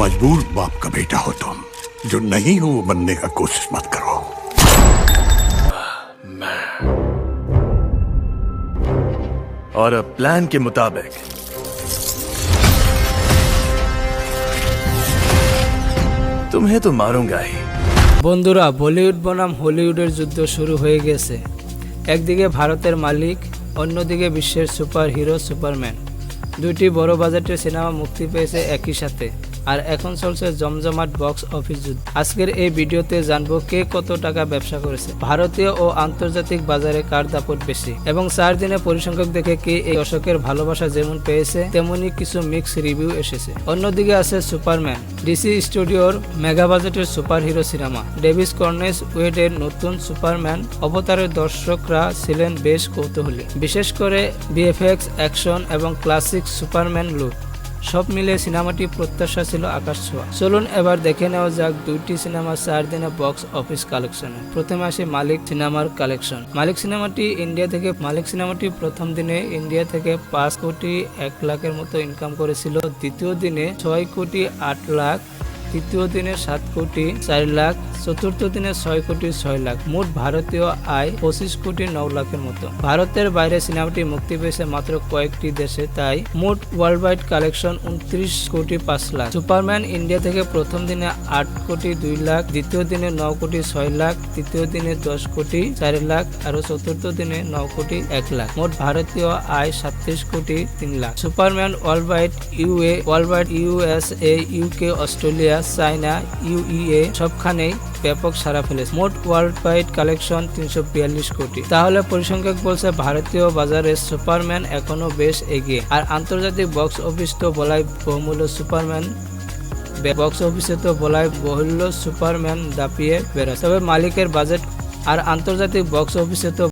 मजबूर बाप का बेटा हो तुम जो नहीं हो वो बनने का कोशिश मत करो और अब प्लान के मुताबिक तुम्हें तो मारूंगा ही বন্ধুরা বলিউড বনাম হলিউডের যুদ্ধ শুরু হয়ে গেছে একদিকে ভারতের মালিক অন্যদিকে বিশ্বের সুপার হিরো সুপারম্যান দুইটি বড় বাজেটের সিনেমা মুক্তি পেয়েছে একই সাথে আর এখন চলছে জমজমাট বক্স অফিস যুদ্ধ। আজকের এই ভিডিওতে জানব কে কত টাকা ব্যবসা করেছে। ভারতীয় ও আন্তর্জাতিক বাজারে কার দাপট বেশি? এবং চার দিনে পরিসংখ্যাক দেখে কে এই দর্শকের ভালোবাসা যেমন পেয়েছে, তেমনি কিছু মিক্স রিভিউ এসেছে। অন্যদিকে আছে সুপারম্যান, ডিসি স্টুডিওর মেগা বাজেটের সুপার হিরো সিনেমা ডেভিস কর্নেস ওয়েডের নতুন সুপারম্যান, অবতারের দর্শকরা ছিলেন বেশ কৌতূহলী। বিশেষ করে বিএফএক্স অ্যাকশন এবং ক্লাসিক সুপারম্যান লুক। সব মিলে সিনেমাটি প্রত্যাশা ছিল আকাশ ছোঁয়া। চলুন এবার দেখে নেওয়া যাক দুইটি সিনেমা চার দিনে বক্স অফিস কালেকশনে প্রথমে আসে মালিক সিনেমার কালেকশন মালিক সিনেমাটি ইন্ডিয়া থেকে, মালিক সিনেমাটি প্রথম দিনে ইন্ডিয়া থেকে পাঁচ কোটি এক লাখের মতো ইনকাম করেছিল। দ্বিতীয় দিনে ছয় কোটি আট লাখ, তৃতীয় দিনে সাত কোটি চার লাখ চতুর্থ দিনে ছয় কোটি ছয় লাখ, মোট ভারতীয় আয় পঁচিশ কোটি নৌ লাখের মতো। ভারতের বাইরে সিনেমাটি মুক্তি পেয়েছে মাত্র কয়েকটি দেশে, তাই মোট ওয়ার্ল্ড ওয়াইড কালেকশন উনত্রিশ কোটি পাঁচ লাখ। সুপারম্যান ইন্ডিয়া থেকে প্রথম দিনে আট কোটি দুই লাখ, দ্বিতীয় দিনে ন কোটি ছয় লাখ, তৃতীয় দিনে দশ কোটি চার লাখ আর চতুর্থ দিনে ন কোটি এক লাখ। মোট ভারতীয় আয় সাতত্রিশ কোটি তিন lakh. Superman world wide UA world wide USA UK Australia China UAE সবখানেই ব্যাপক সারা ফেলেছে। মোট ওয়ার্ল্ড ওয়াইড কালেকশন তিনশো বিয়াল্লিশ কোটি। তাহলে পরিসংখ্যাক বলছে, ভারতীয় বাজারে সুপারম্যান এখনও বেশ এগিয়ে। আর আন্তর্জাতিক বক্স অফিস তো বলাই বহুমূল্য সুপারম্যান বক্স অফিসে তো বলাই বহুল্য সুপারম্যান দাপিয়ে বেরোয় তবে মালিকের বাজেট আর আন্তর্জাতিক বক্স অফিসে তো